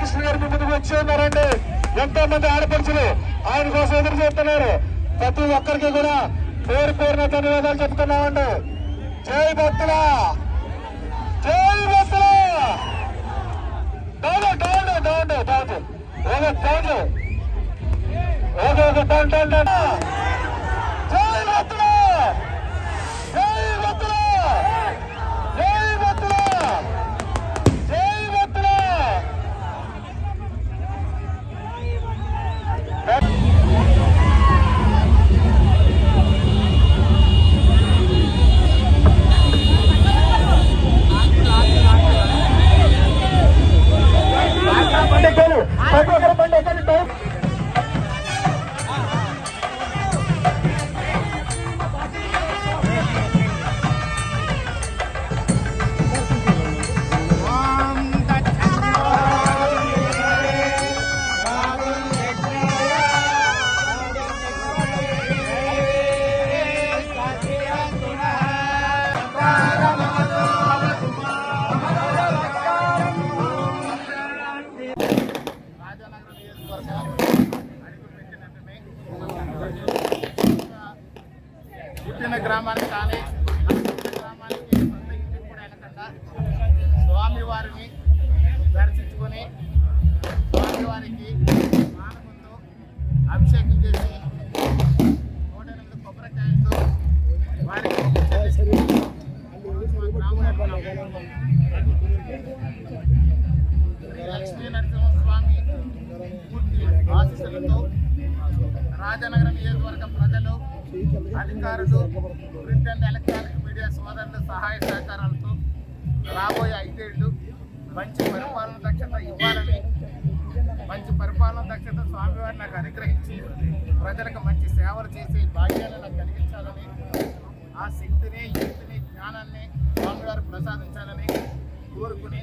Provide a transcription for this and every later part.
రాధాకృష్ణ గారి ముందుకు వచ్చి ఉన్నారండి. ఎంతో మంది ఆడపడుచులు ఆయన కోసం ఎదురు చూస్తున్నారు. ప్రతి ఒక్కరికి కూడా పేరు పేరున ధన్యవాదాలు చెప్తున్నామండి జై భక్తుల! జై భక్తుల! Down down down down okay down okay okay down down జై భక్తుల! పుట్టిన గ్రామానికి కానీ గ్రామానికి సొంత ఇంటికి కూడా వెళ్ళకుండా స్వామివారిని నియోజకవర్గ ప్రజలు అధికారులు ప్రింట్ అండ్ ఎలక్ట్రానిక్ మీడియా సోదరుల సహాయ సహకారాలతో రాబోయే ఐదేళ్ళు మంచి పరిపాలన దక్షత ఇవ్వాలని మంచి పరిపాలన దక్షత స్వామివారిని నాకు అనుగ్రహించి ప్రజలకు మంచి సేవలు చేసే భాగ్యాన్ని నాకు కలిగించాలని ఆ శక్తిని యుక్తిని జ్ఞానాన్ని స్వామివారు ప్రసాదించాలని కోరుకుని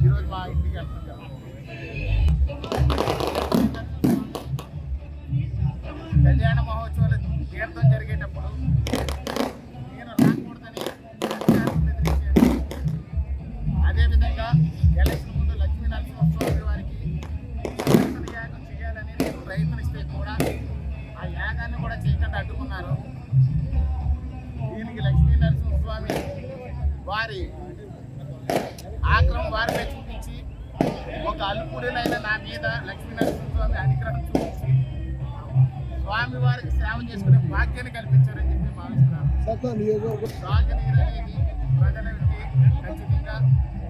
ఈరోజు మా ఇంటికి వెళ్తున్నాం. ప్రయత్నిస్తే కూడా ఆ యాగాన్ని కూడా చేయకుండా అడ్డుకున్నారు. దీనికి లక్ష్మీ నరసింహస్వామి వారి ఆగ్రహం వారిపై చూపించి ఒక అల్పుడినైన నా మీద లక్ష్మీ నరసింహస్వామి అనుగ్రహం చూపించి స్వామి వారికి సేవ చేసుకునే భాగ్యాన్ని కల్పించారని చెప్పి భావిస్తున్నాను రాజనీరు అనేది ప్రజలకి ఖచ్చితంగా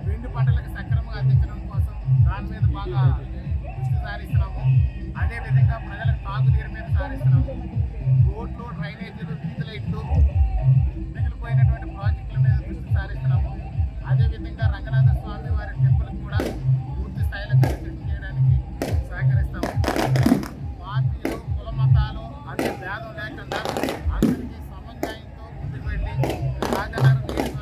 రెండు పంటలకు సక్రమంగా అందించడం కోసం దాని మీద బాగా దృష్టి అదే విధంగా ప్రజలకు తాగునీరు మీద సారిస్తున్నాము రోడ్లు డ్రైనేజీలు వీధి మిగిలిపోయినటువంటి ప్రాజెక్టుల మీద దృష్టి సారిస్తున్నాము అదేవిధంగా రంగనాథ స్వామి వారి టెంపుల్ కూడా పూర్తి స్థాయిలో కనెక్ట్ చేయడానికి సహకరిస్తాము. పార్టీలు కుల మతాలు అనే భేదం లేకుండా అందరికీ సమన్యాయంతో ముందుకు వెళ్ళి రాజధాని ఉన్న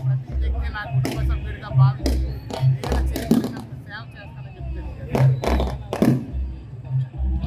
ప్రతి వ్యక్తి నా కుటుంబ సభ్యుడిగా భావించి